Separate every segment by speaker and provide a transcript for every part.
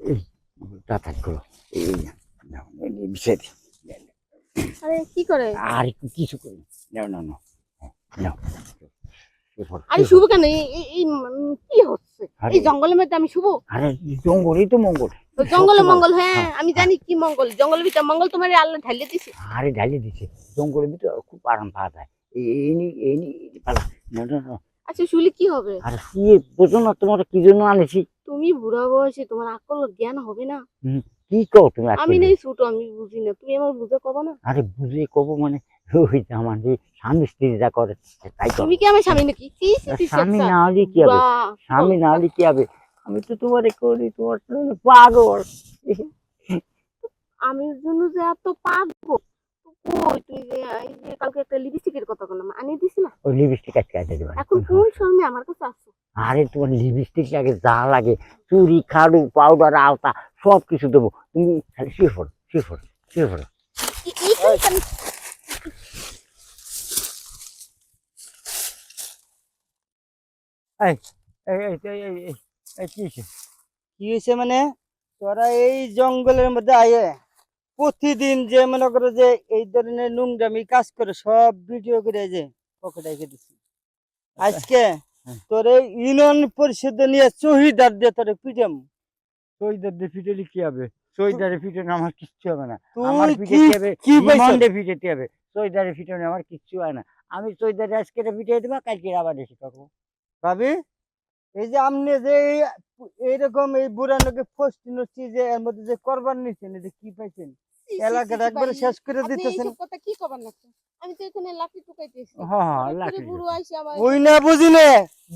Speaker 1: এই তাড়াতাড়ি করো এই বিষয়।
Speaker 2: আরে কি করে?
Speaker 1: আর কিছু করি নাও নাও নাও নাও।
Speaker 2: আরে শুভ কেন? এই কি হচ্ছে? এই জঙ্গলের মধ্যে আমি শুভ।
Speaker 1: আরে জঙ্গলই তো মঙ্গল।
Speaker 2: জঙ্গলে মঙ্গল হ্যাঁ
Speaker 1: হ্যাঁ,
Speaker 2: আমি জানি কি মঙ্গল। জঙ্গলের ভিতরে মঙ্গল তোমার আল্লাহ ঢালিয়ে দিছে।
Speaker 1: আরে ঢালিয়ে দিছে। জঙ্গলের ভিতরে খুব আরাম পাওয়া যায়। এই নি এই নি পালা। না না
Speaker 2: আচ্ছা শুলে কি হবে?
Speaker 1: আরে শুয়ে বোঝো না তোমার কি জন্য আনেছি।
Speaker 2: তুমি বুড়া বয়সে তোমার আকল জ্ঞান হবে না।
Speaker 1: কি কও তুমি
Speaker 2: আমি নেই ছোট আমি বুঝি না। তুমি আমার বুঝে কব না?
Speaker 1: আরে বুঝে কব মানে ওই যে আমার যে স্বামী স্ত্রী যা করে তাই
Speaker 2: তুমি কি আমার স্বামী নাকি? কি
Speaker 1: স্বামী না হলে কি হবে? স্বামী না হলে কি হবে? আমি তো তোমার করি তোমার জন্য পাগল।
Speaker 2: আমি জন্য যে এত পাগল? তুই যে এই যে কালকে একটা লিপস্টিকের কথা বললাম আনিয়ে দিছি না
Speaker 1: ওই লিপস্টিক আজকে আনতে দেবে।
Speaker 2: এখন কোন শর্মে আমার কাছে আসছো
Speaker 1: আরে তোমার লিপস্টিক লাগে, যা লাগে চুরি খাড়ু পাউডার আলতা সব কিছু দেবো তুমি খালি শুয়ে পড়ো শুয়ে পড়ো শুয়ে পড়ো কি
Speaker 3: হয়েছে? মানে? তোরা এই জঙ্গলের মধ্যে আয়ে, প্রতিদিন যে মনে করো যে এই ধরনের নোংরামি কাজ করে, সব ভিডিও করে যে, পকেটে রেখে দিছি। আজকে। তোর এই ইউনিয়ন পরিষদ নিয়ে চহিদার দিয়ে তোরে পিটাম।
Speaker 1: শহীদের দিয়ে পিটালে কি হবে? শহীদারে পিটানো আমার কিচ্ছু হবে না। আমার
Speaker 3: কি
Speaker 1: হবে রিমান্ডে পিটাতে হবে। শহীদারে পিটানো আমার কিচ্ছু হয় না। আমি শহীদারে আজকে পিটিয়ে দেবো কালকে আবার এসে করব।
Speaker 3: ভাবি? এই যে আপনি যে এই- এইরকম এই বুড়া লোকে ফস্ট নচ্ছি যে এর মধ্যে যে করবার নিচ্ছেন এই যে কি পাইছেন? এলাকাটা একবারে শেষ করে দিতেছেন।
Speaker 2: কথা কি কবার লাগছে? আমি তো এখানে লাঠি টুকাইতেছি
Speaker 1: হ্যাঁ হ্যাঁ লাঠি
Speaker 2: বুড়ো আইসে আমার
Speaker 3: ওই না বুঝি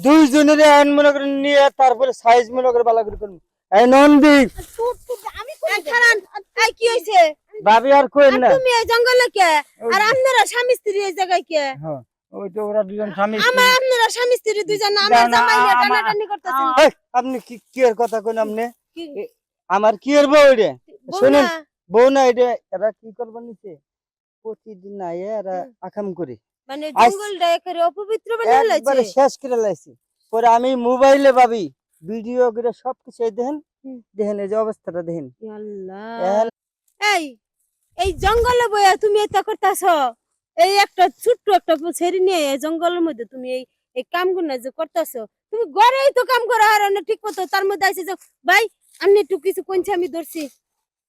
Speaker 3: দুইজনের আইন মনে করে নিয়ে তারপরে সাইজ মনে করে বালা করে করুন। এই নন্দীপ
Speaker 2: টুট টুট আমি করে
Speaker 4: খারান এই কি হইছে?
Speaker 3: ভাবি আর কইন না।
Speaker 4: তুমি এই জঙ্গলে কে?
Speaker 1: ওই
Speaker 4: আর
Speaker 1: যে-
Speaker 4: আপনারা স্বামী স্ত্রী এই জায়গায় কে?
Speaker 1: হ্যাঁ, ওই তো ওরা দুজন স্বামী
Speaker 4: আমার আপনারা স্বামী স্ত্রী দুইজন আমার জামাই নিয়ে টানাটানি করতেছেন।
Speaker 3: আপনি কি কি এর কথা কইন আপনি? আমার কি এর বউ রে?
Speaker 4: বউ না,
Speaker 3: বউ না এটা এরা কি করবার নিছে? প্রতিদিন আয়ে। আকাম করে।
Speaker 4: মানে
Speaker 3: আইস-
Speaker 4: জঙ্গলটা একেবারে অপবিত্র
Speaker 3: একবারে শেষ করে লাইছি। পরে আমি মোবাইলে ভাবি ভিডিও করে সবকিছু এই দেখেন দেখেন এই যে অবস্থাটা দেখেন।
Speaker 4: আল্লাহ।
Speaker 3: এখন
Speaker 4: এই এই জঙ্গলে বইয়া তুমি এটা করতেছ? এই একটা ছোট্ট একটা ছেড়ে নিয়ে এই জঙ্গলের মধ্যে তুমি এই এই কামগুলো যে করতেছ তুমি ঘরেই তো কাম করো আর অন্য ঠিক মতো। তার মধ্যে আছে যে ভাই আমি একটু কিছু কোনছে আমি ধরছি।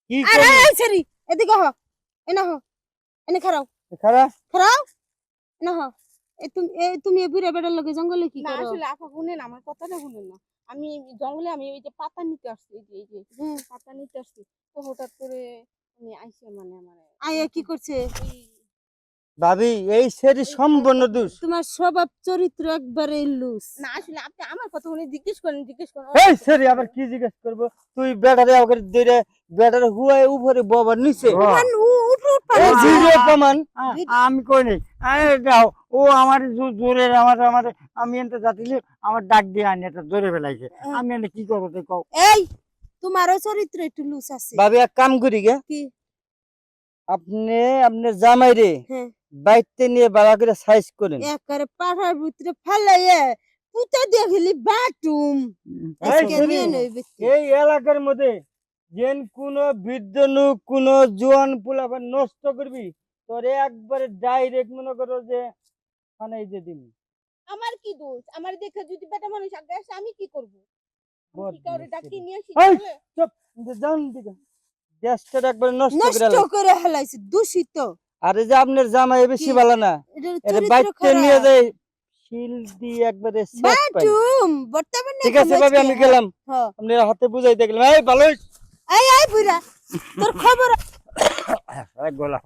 Speaker 4: আরে ছেড়ি এদিকে হ এনে হ এনে খারাও। খারাও? না হ। তুমি তুমি এই বুড়া বেড়ার লগে জঙ্গলে কি
Speaker 2: না আসলে আপা শুনেন আমার কথাটা শুনেন না। আমি জঙ্গলে আমি এই যে পাতা নিতে আসছি এই যে এই যে পাতা নিতে আসছি। তো হঠাৎ করে উনি আইসে মানে আমার
Speaker 4: আয়া কি করছে?
Speaker 3: ভাবি এই সেরি সম্পূর্ণ দোষ।
Speaker 4: তোমার স্বভাব চরিত্র একবারে লুস
Speaker 2: না আসলে আপনি আমার কথা উনি জিজ্ঞেস করেন জিজ্ঞেস করেন
Speaker 3: এই সেরি আবার কি জিজ্ঞেস করব? তুই বেটারে ওকে ধরে বেটারে হুয়ায় উপরে ববার নিচে।
Speaker 1: ও,
Speaker 3: ভিডিও প্রমাণ।
Speaker 1: আমি কই নাই। ও আমার জোরে আমার আমার আমি এনতে যাতিলে আমার ডাক দিয়ে আনি এটা জোরে ফেলাইছে। আমি এনে কি করব তুই কও।
Speaker 4: এই তোমারও চরিত্র একটু লুস আছে।
Speaker 3: ভাবি এক কাম করি গে।
Speaker 4: কি?
Speaker 3: আপনি আপনার জামাই রে
Speaker 4: হ্যাঁ।
Speaker 3: বাইতে নিয়ে বাবা করে সাইজ করেন।
Speaker 4: একারে পাড়ার ভিতরে ফেলাইয়ে পুতা দিয়ে খেলি বাটুম
Speaker 3: এই এলাকার মধ্যে যেন কোন বৃদ্ধ লোক কোন জোয়ান পোলাপান নষ্ট করবি তোরে একবারে ডাইরেক্ট মনে করো যে মানে যে
Speaker 2: আমার কি দোষ? আমার দেখে যদি বেটা মানুষ আগে আসে আমি কি করব?
Speaker 3: বদ
Speaker 2: কাউরে ডাকি নিয়ে আসি
Speaker 3: এই!
Speaker 2: তাহলে?
Speaker 3: দিকে। দেশটা একবারে নষ্ট করে
Speaker 4: নষ্ট করে হেলাইছে দূষিত।
Speaker 3: আর যে আপনার জামাই বেশি
Speaker 4: কি?
Speaker 3: ভালো না। এটা বাইতে নিয়ে
Speaker 4: খারাপ।
Speaker 3: যায় শিল দিয়ে একবারে শেষ পাই।
Speaker 4: বাটুম বর্তমানে
Speaker 3: ঠিক আছে ভাবি আমি গেলাম।
Speaker 4: হ্যাঁ।
Speaker 3: আপনার হাতে বুঝাই দেখলাম। এই ভালো হইছে।
Speaker 4: এই এই বুড়া তোর খবর
Speaker 1: গোলা